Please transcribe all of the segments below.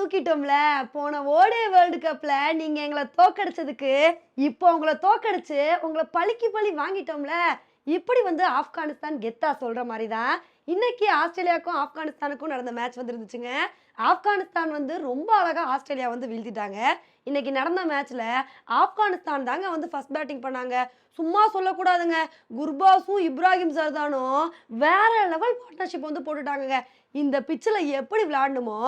தூக்கிட்டோம்ல. போன ஓடே வேர்ல்டு கப்ல நீங்க எங்களை தோக்கடிச்சதுக்கு இப்போ உங்களை தோக்கடிச்சு உங்களை பழிக்கு பழி வாங்கிட்டோம்ல. இப்படி வந்து ஆப்கானிஸ்தான் கெத்தா சொல்ற மாதிரி தான் இன்னைக்கு ஆஸ்திரேலியாவுக்கும் ஆப்கானிஸ்தானுக்கும் நடந்த மேட்ச் வந்துருந்துச்சுங்க. ஆப்கானிஸ்தான் வந்து ரொம்ப அழகா ஆஸ்திரேலியா வந்து வீழ்த்திட்டாங்க. இன்னைக்கு நடந்த மேட்ச்ல ஆப்கானிஸ்தான் தாங்க வந்து ஃபர்ஸ்ட் பேட்டிங் பண்ணாங்க. சும்மா சொல்லக்கூடாதுங்க. குர்பாஸும் இப்ராஹிம் சர்தானும் வேற லெவல் பார்ட்னர்ஷிப் வந்து போட்டுட்டாங்க இந்த பிச்சில் எப்படி விளையாடணுமோ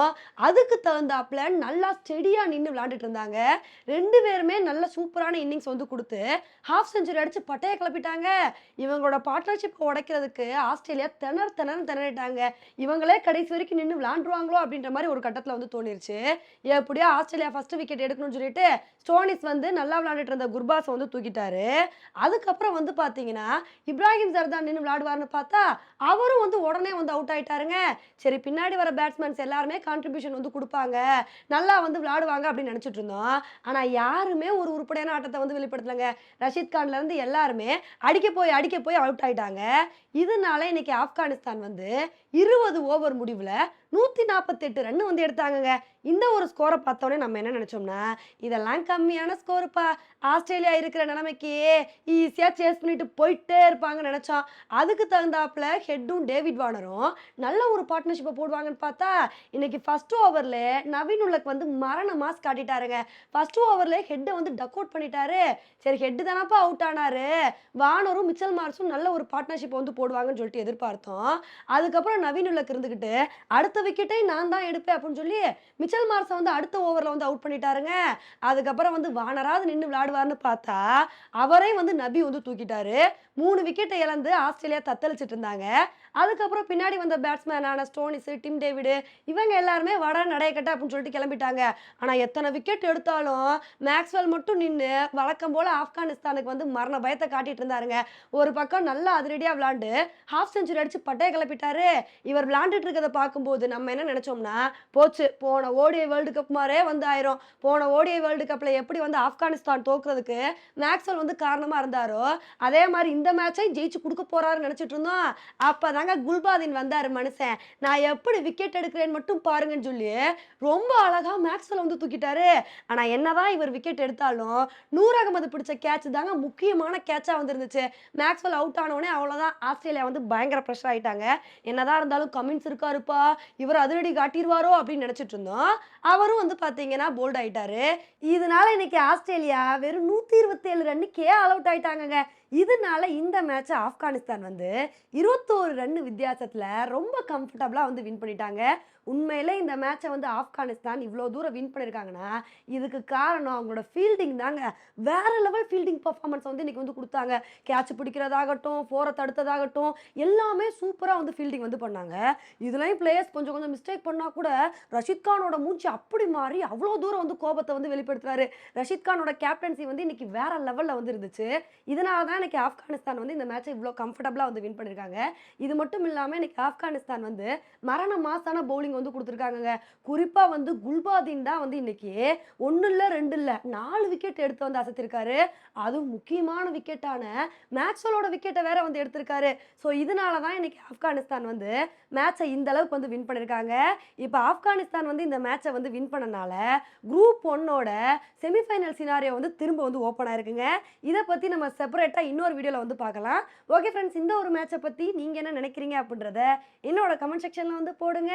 அதுக்கு தகுந்தாப்புல நல்லா ஸ்டெடியாக நின்று விளையாண்டுட்டு இருந்தாங்க. ரெண்டு பேருமே நல்ல சூப்பரான இன்னிங்ஸ் வந்து கொடுத்து ஹாஃப் செஞ்சுரி அடிச்சு பட்டையை கிளப்பிட்டாங்க. இவங்களோட பார்ட்னர்ஷிப்பை உடைக்கிறதுக்கு ஆஸ்திரேலியா திணற திணற திணறிட்டாங்க. இவங்களே கடைசி வரைக்கும் நின்று விளாண்டுருவாங்களோ அப்படின்ற மாதிரி ஒரு கட்டத்தில் வந்து தோணிருச்சு. எப்படியோ ஆஸ்திரேலியா ஃபர்ஸ்ட் விக்கெட் எடுக்கணும்னு சொல்லிட்டு ஸ்டோனிஸ் வந்து நல்லா விளாண்டுட்டு இருந்த குர்பாஸை வந்து தூக்கிட்டாரு. அதுக்கப்புறம் வந்து பார்த்தீங்கன்னா இப்ராஹிம் சர்தான் நின்று விளாடுவாருன்னு பார்த்தா அவரும் வந்து உடனே வந்து அவுட் ஆயிட்டாருங்க. சரி பின்னாடி வர பேட்ஸ்மேன்ஸ் எல்லாருமே கான்ட்ரிபியூஷன் வந்து கொடுப்பாங்க. நல்லா வந்து விளையாடுவாங்க அப்படின்னு நினச்சிட்டு இருந்தோம். ஆனால் யாருமே ஒரு உருப்படியான ஆட்டத்தை வந்து வெளிப்படுத்தலைங்க. ரஷீத் கான்லேருந்து எல்லாருமே அடிக்க போய் அடிக்க போய் அவுட் ஆயிட்டாங்க. இதனால இன்னைக்கு ஆப்கானிஸ்தான் வந்து இருபது ஓவர் முடிவில் நூற்றி நாற்பத்தெட்டு ரன் வந்து எடுத்தாங்கங்க. இந்த ஒரு ஸ்கோரை பார்த்தோன்னே நம்ம என்ன நினச்சோம்னா இதெல்லாம் கம்மியான ஸ்கோருப்பா ஆஸ்திரேலியா இருக்கிற நிலைமைக்கு ஈஸியாக சேஸ் பண்ணிட்டு போயிட்டே இருப்பாங்கன்னு நினச்சோம். அதுக்கு தகுந்தாப்புல ஹெட்டும் டேவிட் வார்னரும் நல்ல ஒரு பார்ட்னர்ஷிப்பை போடுவாங்கன்னு பார்த்தா இன்னைக்கு ஃபர்ஸ்ட் ஓவரில் நவீன் உலக் வந்து மரண மாஸ் காட்டிட்டாருங்க. ஃபர்ஸ்ட் ஓவரில் ஹெட்டை வந்து டக் அவுட் பண்ணிட்டாரு. சரி ஹெட்டு தானப்பா அவுட் ஆனாரு. வானரும் மிச்சல் மார்ஸும் நல்ல ஒரு பார்ட்னர்ஷிப் வந்து போடுவாங்கன்னு சொல்லிட்டு எதிர்பார்த்தோம். அதுக்கப்புறம் நவீன் உலக் இருந்துக்கிட்டு அடுத்த விக்கெட்டை நான் தான் எடுப்பேன் அப்படின்னு சொல்லி மிச்சல் மார்ஸை வந்து அடுத்த ஓவரில் வந்து அவுட் பண்ணிட்டாருங்க. அதுக்கப்புறம் வந்து வானராது நின்று விளையாடுவார்னு பார்த்தா அவரே வந்து நபி வந்து தூக்கிட்டாரு. மூணு விக்கெட்டை இழந்து ஆஸ்திரேலியா தத்தளிச்சிட்டு இருந்தாங்க அதுக்கப்புறம் பின்னாடி வந்த பேட்ஸ்மேனான ஸ்டோனிஸு டிம் டேவிடு இவங்க எல்லாருமே வட நடையக்கட்ட அப்படின்னு சொல்லிட்டு கிளம்பிட்டாங்க. ஆனால் எத்தனை விக்கெட் எடுத்தாலும் மேக்ஸ்வெல் மட்டும் நின்று வழக்கம் போல் ஆப்கானிஸ்தானுக்கு வந்து மரண பயத்தை காட்டிட்டு இருந்தாருங்க. ஒரு பக்கம் நல்லா அதிரடியாக விளாண்டு ஹாஃப் செஞ்சுரி அடித்து பட்டையை கிளப்பிட்டாரு. இவர் விளாண்டுட்டு இருக்கிறத பார்க்கும்போது நம்ம என்ன நினைச்சோம்னா போச்சு போன ஓடிஐ வேர்ல்டு கப் மாதிரியே வந்து ஆயிரும். போன ஓடிஐ வேர்ல்டு கப்பில் எப்படி வந்து ஆப்கானிஸ்தான் தோக்குறதுக்கு மேக்ஸ்வெல் வந்து காரணமாக இருந்தாரோ அதே மாதிரி இந்த மேட்சை ஜெயிச்சு கொடுக்க போறாருன்னு நினைச்சிட்டு இருந்தோம். அப்போ தாங்க குல்பாதின் வந்தார் மனுஷன். நான் எப்படி விக்கெட் எடுக்கிறேன்னு மட்டும் பாருங்கன்னு சொல்லி ரொம்ப அழகாக மேக்ஸ்வெல் வந்து தூக்கிட்டாரு. ஆனால் என்னதான் இவர் விக்கெட் எடுத்தாலும் நூர் அகமது பிடிச்ச கேட்ச் தாங்க முக்கியமான கேட்சாக வந்துருந்துச்சு. மேக்ஸ்வெல் அவுட் ஆனவுடனே அவ்வளோதான் ஆஸ்திரேலியா வந்து பயங்கர ப்ரெஷர் ஆயிட்டாங்க. என்னதான் இருந்தாலும் கமின்ஸ் இருக்காருப்பா. இவர் அதிரடி காட்டிடுவாரோ அப்படின்னு நினச்சிட்டு இருந்தோம். அவரும் வந்து பார்த்தீங்கன்னா போல்ட் ஆயிட்டாரு. இதனால இன்னைக்கு ஆஸ்திரேலியா வெறும் நூற்றி இருபத்தேழு ரன்னுக்கே அவுட் ஆயிட்டாங்கங்க. இதனால இந்த மேட்சை ஆப்கானிஸ்தான் வந்து இருபத்தோரு ரன் வித்தியாசத்தில் ரொம்ப கம்ஃபர்டபுளாக வந்து வின் பண்ணிட்டாங்க. உண்மையிலே இந்த மேட்சை வந்து ஆப்கானிஸ்தான் இவ்வளோ தூரம் வின் பண்ணியிருக்காங்கன்னா இதுக்கு காரணம் அவங்களோட ஃபீல்டிங் தாங்க. வேற லெவல் ஃபீல்டிங் பர்ஃபார்மன்ஸ் வந்து இன்றைக்கி வந்து கொடுத்தாங்க. கேட்ச் பிடிக்கிறதாகட்டும் ஃபோரை தடுத்ததாகட்டும் எல்லாமே சூப்பராக வந்து ஃபீல்டிங் வந்து பண்ணாங்க. இதுலேயும் பிளேயர்ஸ் கொஞ்சம் கொஞ்சம் மிஸ்டேக் பண்ணால் கூட ரஷித் கானோட மூச்சு அப்படி மாறி அவ்வளோ தூரம் வந்து கோபத்தை வந்து வெளிப்படுத்துறாரு. ரஷித் கானோட கேப்டன்சி வந்து இன்னைக்கு வேற லெவலில் வந்து இருந்துச்சு. இதனால தான் இன்னைக்கு ஆப்கானிஸ்தான் வந்து இந்த மேட்சை இவ்வளோ கம்ஃபர்டபுளாக வந்து வின் பண்ணியிருக்காங்க இது மட்டும் இல்லாமல் இன்னைக்கு ஆப்கானிஸ்தான் வந்து மரண மாசான பவுலிங் வந்து கொடுத்துருக்காங்கங்க. குறிப்பாக வந்து குல்பாதீன் தான் வந்து இன்னைக்கு ஒன்றும் இல்லை ரெண்டு இல்லை நாலு விக்கெட் எடுத்து வந்து அசத்திருக்காரு. அதுவும் முக்கியமான விக்கெட்டான மேக்ஸ்வலோட விக்கெட்டை வேற வந்து எடுத்திருக்காரு. ஸோ இதனால தான் இன்னைக்கு ஆப்கானிஸ்தான் வந்து மேட்சை இந்த அளவுக்கு வந்து வின் பண்ணியிருக்காங்க இப்போ ஆப்கானிஸ்தான் வந்து இந்த மேட்சை வந்து வின் பண்ணனால குரூப் ஒன்னோட செமிஃபைனல் சினாரியோ வந்து திரும்ப வந்து ஓப்பன் ஆயிருக்குங்க. இதை பற்றி நம்ம செப்பரேட்டாக இன்னொரு வீடியோவில் வந்து பார்க்கலாம். ஓகே ஃப்ரெண்ட்ஸ் இந்த ஒரு மேட்சை பற்றி நீங்கள் என்ன நினைக்கிறீங்க அப்படின்றத என்னோட கமெண்ட் செக்ஷனில் வந்து போடுங்க.